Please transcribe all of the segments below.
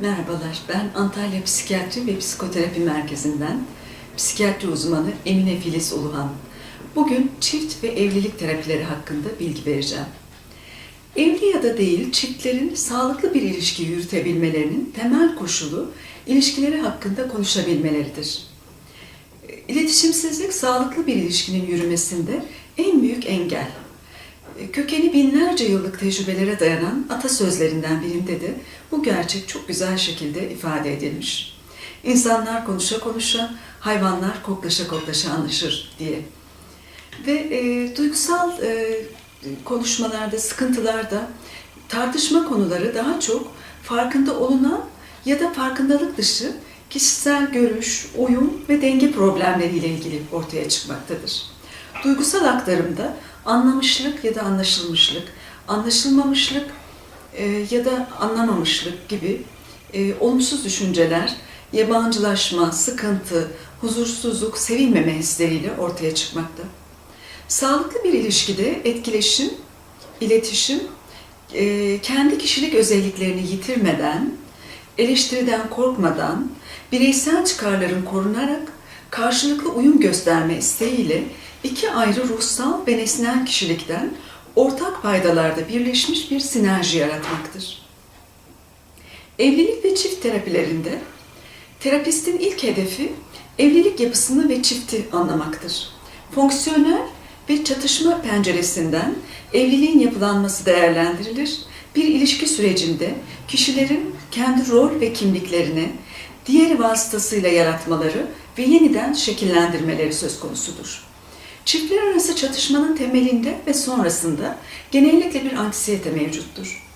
Merhabalar, ben Antalya Psikiyatri ve Psikoterapi Merkezi'nden psikiyatri uzmanı Emine Filiz Uluhan. Bugün çift ve evlilik terapileri hakkında bilgi vereceğim. Evli ya da değil, çiftlerin sağlıklı bir ilişki yürütebilmelerinin temel koşulu ilişkileri hakkında konuşabilmeleridir. İletişimsizlik sağlıklı bir ilişkinin yürümesinde en büyük engel. Kökeni binlerce yıllık tecrübelere dayanan atasözlerinden birinde de bu gerçek çok güzel şekilde ifade edilmiş. İnsanlar konuşa konuşa, hayvanlar koklaşa koklaşa anlaşır diye. Ve e, duygusal e, konuşmalarda, sıkıntılarda tartışma konuları daha çok farkında olunan ya da farkındalık dışı kişisel görüş, uyum ve denge problemleriyle ilgili ortaya çıkmaktadır. Duygusal aktarımda anlamışlık ya da anlaşılmışlık, anlaşılmamışlık e, ya da anlamamışlık gibi e, olumsuz düşünceler, yabancılaşma, sıkıntı, huzursuzluk, sevilmeme hisleriyle ortaya çıkmakta. Sağlıklı bir ilişkide etkileşim, iletişim, e, kendi kişilik özelliklerini yitirmeden, eleştiriden korkmadan, bireysel çıkarların korunarak karşılıklı uyum gösterme isteğiyle iki ayrı ruhsal ve nesnel kişilikten ortak paydalarda birleşmiş bir sinerji yaratmaktır. Evlilik ve çift terapilerinde terapistin ilk hedefi evlilik yapısını ve çifti anlamaktır. Fonksiyonel ve çatışma penceresinden evliliğin yapılanması değerlendirilir. Bir ilişki sürecinde kişilerin kendi rol ve kimliklerini diğeri vasıtasıyla yaratmaları ve yeniden şekillendirmeleri söz konusudur. Çiftler arası çatışmanın temelinde ve sonrasında genellikle bir anksiyete mevcuttur.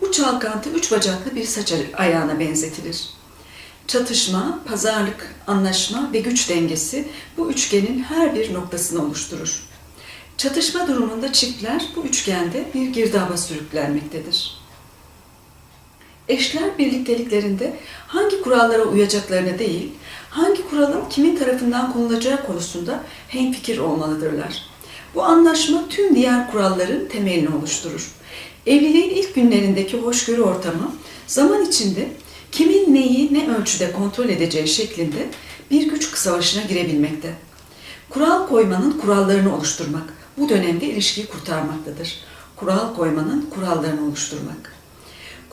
Bu çalkantı üç bacaklı bir saç ayağına benzetilir. Çatışma, pazarlık, anlaşma ve güç dengesi bu üçgenin her bir noktasını oluşturur. Çatışma durumunda çiftler bu üçgende bir girdaba sürüklenmektedir. Eşler birlikteliklerinde hangi kurallara uyacaklarına değil, hangi kuralın kimin tarafından konulacağı konusunda hemfikir olmalıdırlar. Bu anlaşma tüm diğer kuralların temelini oluşturur. Evliliğin ilk günlerindeki hoşgörü ortamı zaman içinde kimin neyi ne ölçüde kontrol edeceği şeklinde bir güç savaşına girebilmekte. Kural koymanın kurallarını oluşturmak bu dönemde ilişkiyi kurtarmaktadır. Kural koymanın kurallarını oluşturmak.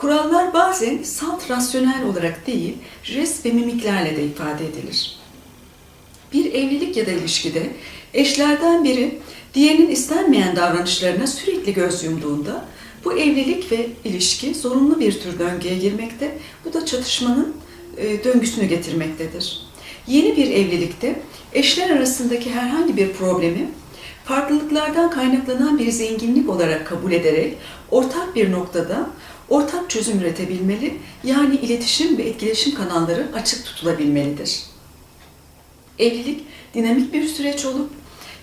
Kurallar bazen salt rasyonel olarak değil, jest ve mimiklerle de ifade edilir. Bir evlilik ya da ilişkide eşlerden biri diğerinin istenmeyen davranışlarına sürekli göz yumduğunda bu evlilik ve ilişki zorunlu bir tür döngüye girmekte, bu da çatışmanın e, döngüsünü getirmektedir. Yeni bir evlilikte eşler arasındaki herhangi bir problemi farklılıklardan kaynaklanan bir zenginlik olarak kabul ederek ortak bir noktada ortak çözüm üretebilmeli, yani iletişim ve etkileşim kanalları açık tutulabilmelidir. Evlilik dinamik bir süreç olup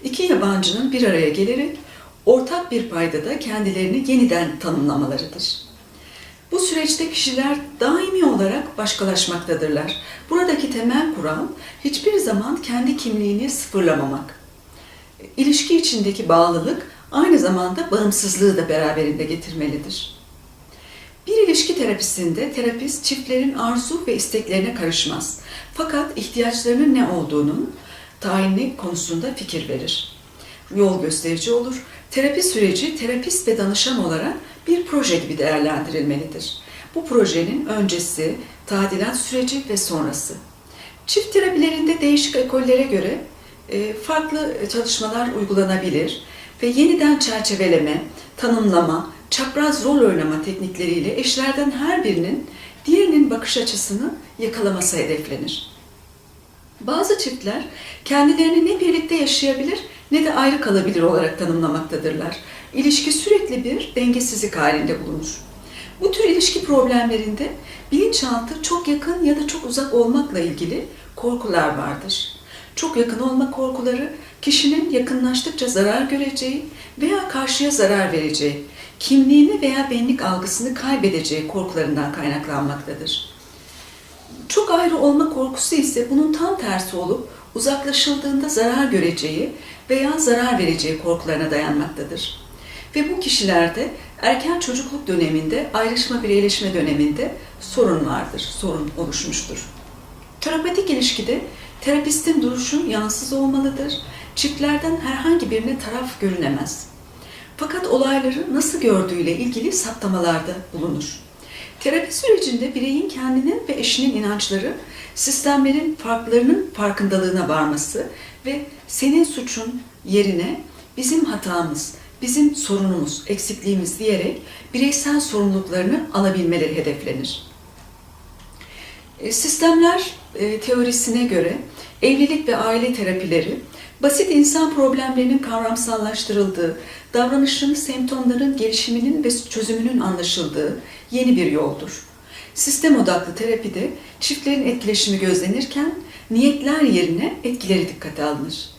iki yabancının bir araya gelerek ortak bir paydada kendilerini yeniden tanımlamalarıdır. Bu süreçte kişiler daimi olarak başkalaşmaktadırlar. Buradaki temel kural hiçbir zaman kendi kimliğini sıfırlamamak. İlişki içindeki bağlılık aynı zamanda bağımsızlığı da beraberinde getirmelidir. Bir ilişki terapisinde terapist çiftlerin arzu ve isteklerine karışmaz. Fakat ihtiyaçlarının ne olduğunun tayini konusunda fikir verir. Yol gösterici olur. Terapi süreci terapist ve danışan olarak bir proje gibi değerlendirilmelidir. Bu projenin öncesi, tadilat süreci ve sonrası. Çift terapilerinde değişik ekollere göre e, farklı çalışmalar uygulanabilir ve yeniden çerçeveleme, tanımlama, çapraz rol oynama teknikleriyle eşlerden her birinin diğerinin bakış açısını yakalaması hedeflenir. Bazı çiftler kendilerini ne birlikte yaşayabilir ne de ayrı kalabilir olarak tanımlamaktadırlar. İlişki sürekli bir dengesizlik halinde bulunur. Bu tür ilişki problemlerinde bilinçaltı çok yakın ya da çok uzak olmakla ilgili korkular vardır. Çok yakın olma korkuları kişinin yakınlaştıkça zarar göreceği veya karşıya zarar vereceği, kimliğini veya benlik algısını kaybedeceği korkularından kaynaklanmaktadır. Çok ayrı olma korkusu ise bunun tam tersi olup uzaklaşıldığında zarar göreceği veya zarar vereceği korkularına dayanmaktadır. Ve bu kişilerde erken çocukluk döneminde, ayrışma bireyleşme döneminde sorun vardır, sorun oluşmuştur. Terapetik ilişkide terapistin duruşu yansız olmalıdır. Çiftlerden herhangi birine taraf görünemez. Fakat olayları nasıl gördüğüyle ilgili saptamalarda bulunur. Terapi sürecinde bireyin kendinin ve eşinin inançları, sistemlerin farklarının farkındalığına varması ve senin suçun yerine bizim hatamız, bizim sorunumuz, eksikliğimiz diyerek bireysel sorumluluklarını alabilmeleri hedeflenir. E, Sistemler e, teorisine göre evlilik ve aile terapileri basit insan problemlerinin kavramsallaştırıldığı, davranışın, semptomların gelişiminin ve çözümünün anlaşıldığı yeni bir yoldur. Sistem odaklı terapide çiftlerin etkileşimi gözlenirken niyetler yerine etkileri dikkate alınır.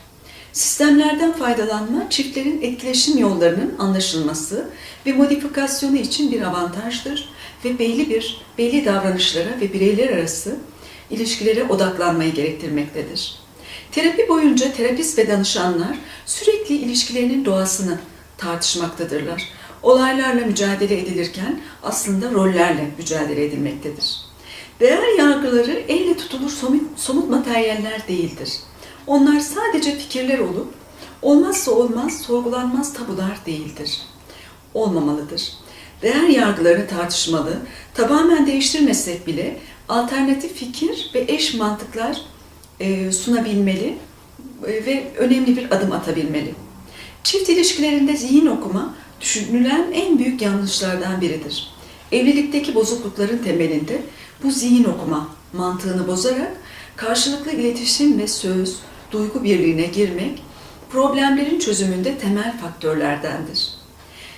Sistemlerden faydalanma çiftlerin etkileşim yollarının anlaşılması ve modifikasyonu için bir avantajdır ve belli bir belli davranışlara ve bireyler arası ilişkilere odaklanmayı gerektirmektedir. Terapi boyunca terapist ve danışanlar sürekli ilişkilerinin doğasını tartışmaktadırlar. Olaylarla mücadele edilirken aslında rollerle mücadele edilmektedir. Değer yargıları elle tutulur somut, somut materyaller değildir. Onlar sadece fikirler olup olmazsa olmaz sorgulanmaz tabular değildir. Olmamalıdır. Değer yargılarını tartışmalı, tamamen değiştirmesek bile alternatif fikir ve eş mantıklar e, sunabilmeli e, ve önemli bir adım atabilmeli. Çift ilişkilerinde zihin okuma düşünülen en büyük yanlışlardan biridir. Evlilikteki bozuklukların temelinde bu zihin okuma mantığını bozarak karşılıklı iletişim ve söz, duygu birliğine girmek problemlerin çözümünde temel faktörlerdendir.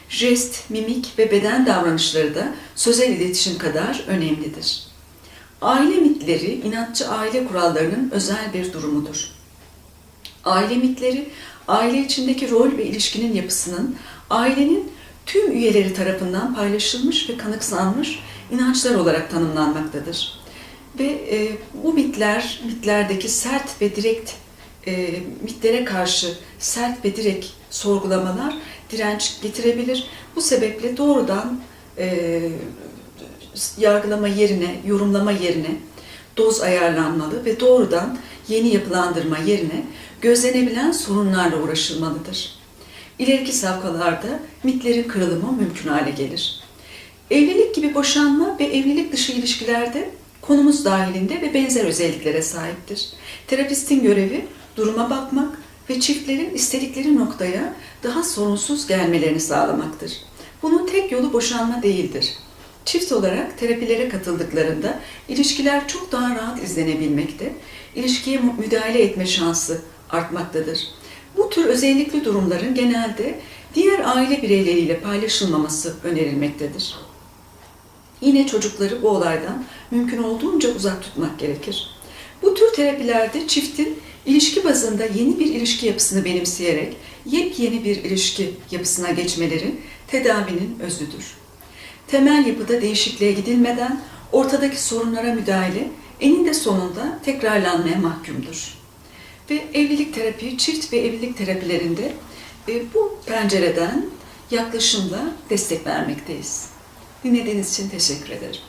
Jest, mimik ve beden davranışları da sözel iletişim kadar önemlidir. Aile mitleri, inatçı aile kurallarının özel bir durumudur. Aile mitleri, aile içindeki rol ve ilişkinin yapısının ailenin tüm üyeleri tarafından paylaşılmış ve kanıksanmış inançlar olarak tanımlanmaktadır. Ve e, bu mitler, mitlerdeki sert ve direkt e, mitlere karşı sert ve direkt sorgulamalar direnç getirebilir. Bu sebeple doğrudan e, yargılama yerine, yorumlama yerine doz ayarlanmalı ve doğrudan yeni yapılandırma yerine gözlenebilen sorunlarla uğraşılmalıdır. İleriki safhalarda mitlerin kırılımı mümkün hale gelir. Evlilik gibi boşanma ve evlilik dışı ilişkilerde konumuz dahilinde ve benzer özelliklere sahiptir. Terapistin görevi duruma bakmak ve çiftlerin istedikleri noktaya daha sorunsuz gelmelerini sağlamaktır. Bunun tek yolu boşanma değildir. Çift olarak terapilere katıldıklarında ilişkiler çok daha rahat izlenebilmekte, ilişkiye müdahale etme şansı artmaktadır. Bu tür özellikli durumların genelde diğer aile bireyleriyle paylaşılmaması önerilmektedir. Yine çocukları bu olaydan mümkün olduğunca uzak tutmak gerekir. Bu tür terapilerde çiftin ilişki bazında yeni bir ilişki yapısını benimseyerek yepyeni bir ilişki yapısına geçmeleri tedavinin özüdür. Temel yapıda değişikliğe gidilmeden ortadaki sorunlara müdahale eninde sonunda tekrarlanmaya mahkumdur. Ve evlilik terapi, çift ve evlilik terapilerinde e, bu pencereden yaklaşımla destek vermekteyiz. Dinlediğiniz için teşekkür ederim.